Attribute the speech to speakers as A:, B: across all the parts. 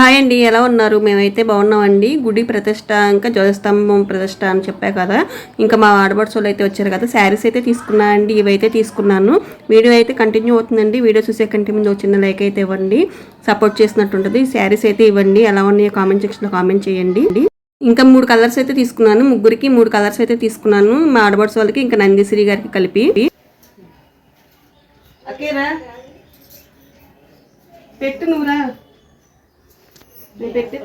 A: Hi అండి ఎలా ఉన్నారు? మేమైతే బాగున్నామండి. గుడి ప్రతిష్ట ఇంకా ధ్వజస్తంభం ప్రతిష్ట అని చెప్పా కదా. ఇంకా మా ఆడబడుచులు అయితే వచ్చారు కదా. శారీస్ అయితే తీసుకున్నా అండి ఇవైతే తీసుకున్నాను. వీడియో అయితే కంటిన్యూ అవుతుందండి. వీడియో చూసే కంటి ముందు వచ్చిన లైక్ అయితే ఇవ్వండి. సపోర్ట్ చేసినట్టు ఉంటుంది శారీస్ అయితే ఇవ్వండి. ఎలా ఉన్నాయో కామెంట్ సెక్షన్లో కామెంట్ చేయండి. ఇంకా మూడు కలర్స్ అయితే తీసుకున్నాను. ముగ్గురికి మూడు కలర్స్ అయితే తీసుకున్నాను. మా ఆడబడుసు వాళ్ళకి ఇంకా నందీశ్రీ గారికి కలిపి. పెట్టు నువ్వురా. నేను పెట్టి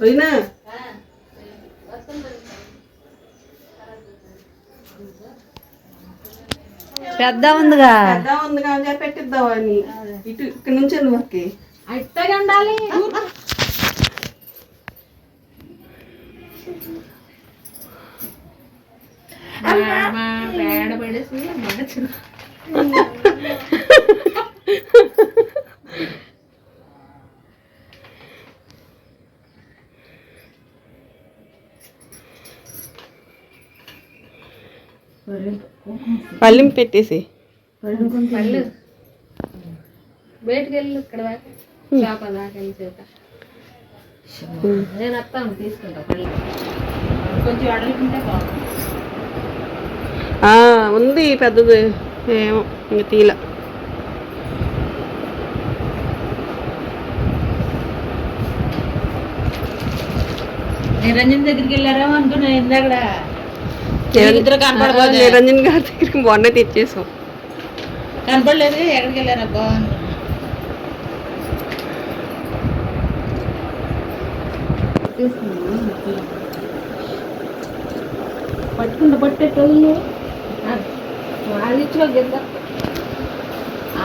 A: వదినా.
B: పెద్ద ఉందిగా.
A: పెద్ద ఉంది కానీ పెట్టిద్దాం అని. ఇటు ఇక్కడ నుంచి నువ్వు
B: అట్టగా ఉండాలి
A: పళ్ళెం పెట్టేసి
B: పళ్ళు బయటికి వెళ్ళి ఇక్కడ దాకా చేప దాకా చేత. నేను వస్తాను తీసుకుంటా పళ్ళు. కొంచెం అడలుకుంటే బాగుంది
A: ఉంది పెద్దది. ఏమో ఇంక తీల
B: నిరంజన్ దగ్గరికి వెళ్ళారేమో అనుకున్నా ఇందాక ఇద్దరు కనపడబోదు.
A: నిరంజన్ గారి దగ్గరికి మొన్న తెచ్చేసాం.
B: కనపడలేదు ఎక్కడికి వెళ్ళారబ్బా? పట్టుకుంటా పట్టేటోళ్ళు ఇచ్చుకో కింద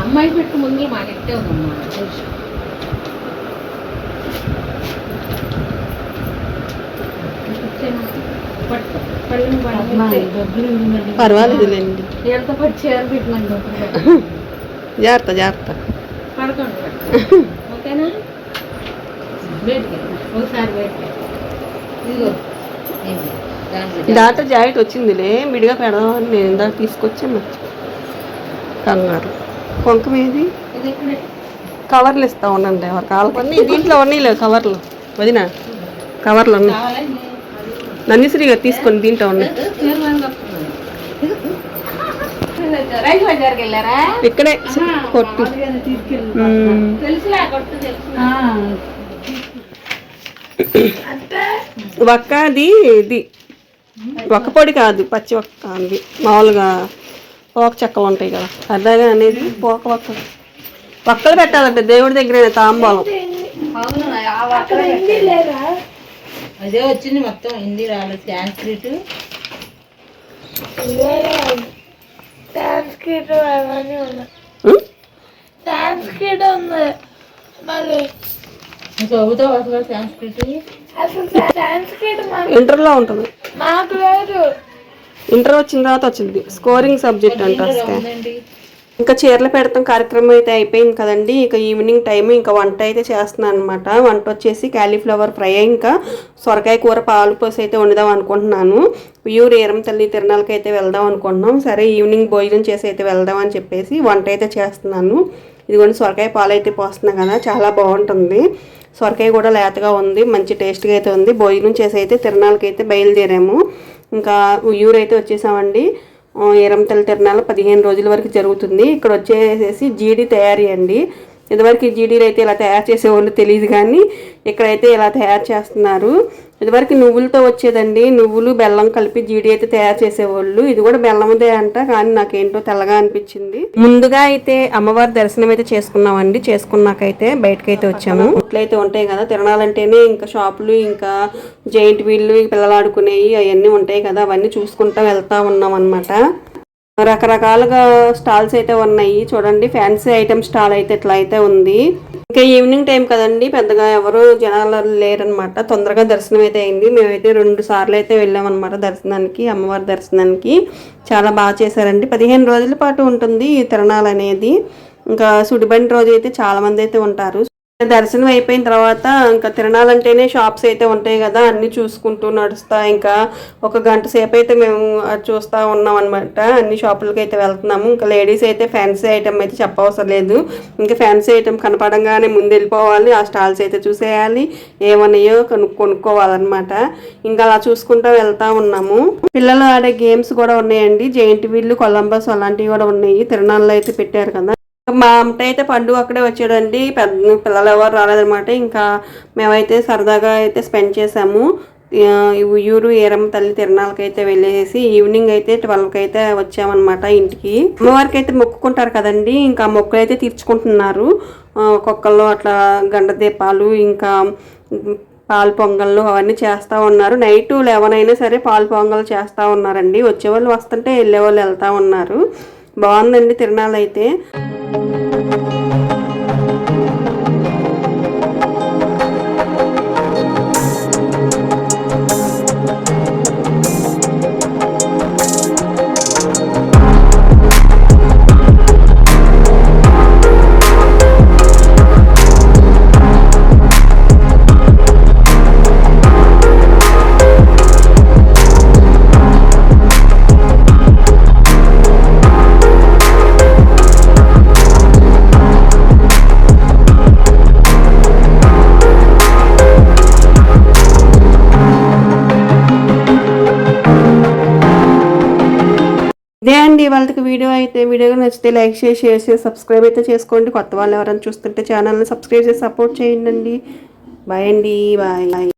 B: అమ్మాయి పెట్టు ముందు మాకు ఎట్టే ఉందమ్మా తెలుసు.
A: పర్వాలేదులేండి.
B: ఎంత పట్టు చీర పెట్టినాను
A: జాగ్రత్త జాగ్రత్త.
B: పడుకోండి ఓకేనా? బయటికి ఒకసారి బయటికి ఇదిగో. దాంట్లో
A: జాకెట్ వచ్చిందిలే విడిగా పెడదామని నేను ఇందాక తీసుకొచ్చాను. కంగారు. కొంకం ఏది? కవర్లు ఇస్తా ఉండండి ఎవరు కావాలి దీంట్లో ఉన్నాయి లేవు కవర్లు. వదిన కవర్లు ఉన్నాయి నందిశ్రీ గారు తీసుకొని దీంట్లో ఉన్నాయి ఇక్కడే కొట్టు. అది ఇది. వక్క పొడి కాదు పచ్చి వక్క అది మామూలుగా పోక చెక్కలు ఉంటాయి కదా. అదే అనేది పోక వక్క. వక్కలు పెట్టాలంటే దేవుడి దగ్గర తాంబూలం.
B: అదే వచ్చింది మొత్తం హిందీ రాలేదు సాంస్క్రిట్
A: ఉం?
B: నువ్వు చదువుతావు అసలు సాంస్క్రిట్
A: ఇంటర్లో ఉంటుంది. ఇంటర్ వచ్చిన తర్వాత వచ్చింది. స్కోరింగ్ సబ్జెక్ట్ అంటారు ఇంకా చీరలు పెడతాం. కార్యక్రమం అయితే అయిపోయింది కదండి. ఇక ఈవినింగ్ టైం ఇంకా వంట అయితే చేస్తున్నాను అనమాట వంట వచ్చేసి క్యాలీఫ్లవర్ ఫ్రై ఇంకా సొరకాయ కూర పాలు పోసి అయితే వండుదాం అనుకుంటున్నాను. ప్యూర్ ఏరం తల్లి తిరణాలకి అయితే వెళ్దాం అనుకుంటున్నాం. సరే ఈవినింగ్ భోజనం చేసి అయితే వెళ్దాం అని చెప్పేసి వంట అయితే చేస్తున్నాను. ఇదిగోండి సొరకాయ పాలు అయితే పోస్తున్నాం కదా చాలా బాగుంటుంది. సొరకాయ కూడా లేతగా ఉంది మంచి టేస్ట్గా అయితే ఉంది. భోజనం చేసి అయితే తిరణాలకి అయితే బయలుదేరాము. ఇంకా ఉయ్యూరు అయితే వచ్చేసామండి. ఆ, ఎరంతల తిరణాలు పదిహేను రోజుల వరకు జరుగుతుంది. ఇక్కడ వచ్చేసేసి జీడి తయారీ అండి. ఇదివరకు జీడీలు అయితే ఇలా తయారు చేసేవాళ్ళు తెలియదు కానీ ఇక్కడైతే ఇలా తయారు చేస్తున్నారు. ఇదివరకు నువ్వులతో వచ్చేదండి. నువ్వులు బెల్లం కలిపి జీడి అయితే తయారు చేసేవాళ్ళు. ఇది కూడా బెల్లముదే అంట కానీ నాకేంటో తెల్లగా అనిపించింది. ముందుగా అయితే అమ్మవారి దర్శనం అయితే చేసుకున్నామండి. చేసుకున్నాకైతే బయటకైతే వచ్చాము. ఇట్లయితే ఉంటాయి కదా తిరణాలంటేనే ఇంకా షాపులు ఇంకా జైంట్ వీళ్ళు పిల్లలు ఆడుకునేవి అవన్నీ ఉంటాయి కదా అవన్నీ చూసుకుంటా వెళ్తా ఉన్నాం అనమాట రకరకాలుగా స్టాల్స్ అయితే ఉన్నాయి. చూడండి ఫ్యాన్సీ ఐటమ్ స్టాల్ అయితే ఇట్లా అయితే ఉంది. ఇంకా ఈవినింగ్ టైం కదండి పెద్దగా ఎవరు జనాలు లేరనమాట. తొందరగా దర్శనం అయితే అయింది. మేమైతే రెండు సార్లు అయితే వెళ్ళామన్నమాట దర్శనానికి అమ్మవారి దర్శనానికి. చాలా బాగా చేశారండి. పదిహేను రోజుల పాటు ఉంటుంది ఈ తిరణాలు అనేది. ఇంకా సుడిబండి రోజు అయితే చాలా మంది అయితే ఉంటారు. దర్శనం అయిపోయిన తర్వాత ఇంకా తిరణాలంటేనే షాప్స్ అయితే ఉంటాయి కదా అన్ని చూసుకుంటూ నడుస్తా ఇంకా ఒక గంట సేపు అయితే మేము అది చూస్తూ ఉన్నాం అనమాట అన్ని షాపులకి అయితే వెళ్తున్నాము. ఇంకా లేడీస్ అయితే ఫ్యాన్సీ ఐటమ్ అయితే చెప్పవసరం లేదు. ఇంకా ఫ్యాన్సీ ఐటమ్ కనపడంగానే ముందు వెళ్ళిపోవాలి ఆ స్టాల్స్ అయితే చూసేయాలి ఏమన్నాయో కొను కొనుక్కోవాలన్నమాట. ఇంకా అలా చూసుకుంటూ వెళ్తా ఉన్నాము. పిల్లలు ఆడే గేమ్స్ కూడా ఉన్నాయండి. జెయింట్ వీళ్ళు కొలంబస్ అలాంటివి కూడా ఉన్నాయి. తిరణాల్లో అయితే పెట్టారు కదా. మా అమ్మట అయితే పండుగ అక్కడే వచ్చాడండి. పెద్ద పిల్లలు ఎవరు రాలేదన్నమాట. ఇంకా మేమైతే సరదాగా అయితే స్పెండ్ చేసాము. ఉయ్యూరు ఏరమ్మ తల్లి తిరణాలకి అయితే వెళ్ళేసి ఈవినింగ్ అయితే ట్వెల్వ్కి అయితే వచ్చామన్నమాట ఇంటికి. అమ్మవారికి అయితే మొక్కుకుంటారు కదండి. ఇంకా ఆ మొక్కులు అయితే తీర్చుకుంటున్నారు. ఒక్కొక్కళ్ళు అట్లా గండ దీపాలు ఇంకా పాలు పొంగళ్ళు అవన్నీ చేస్తూ ఉన్నారు. నైట్ లెవెన్ అయినా సరే పాలు పొంగల్ చేస్తూ ఉన్నారండి. వచ్చేవాళ్ళు వస్తుంటే వెళ్ళేవాళ్ళు వెళ్తూ ఉన్నారు. బాగుందండి తిరణాలు అయితే ఇదే అండి వాళ్ళకి వీడియో అయితే వీడియో నచ్చితే లైక్ చేసి షేర్ చేసి సబ్స్క్రైబ్ అయితే చేసుకోండి. కొత్త వాళ్ళు ఎవరైనా చూస్తుంటే ఛానల్ని సబ్స్క్రైబ్ చేసి సపోర్ట్ చేయండి బాయ్ అండి. బాయ్.